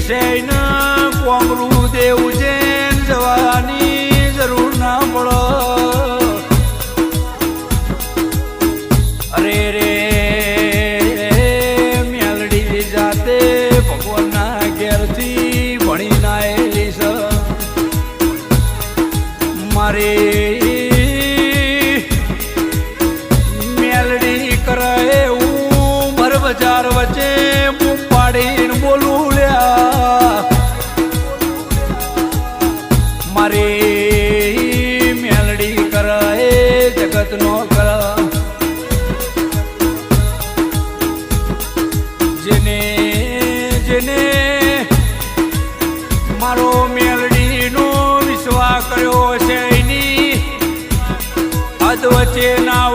છે ને કોમરું દેવું છે જવાની જરૂર ના પડો અરે રે મેલડી જાતે ભગવાનના ઘેરથી ભણી નાયેલી છે મારે મેલડી કરે મારી મેલડી કરે જગતનો કર જેને જેને મારો મેલડીનો વિશ્વાસ કર્યો છે એની અધ વચ્ચે ના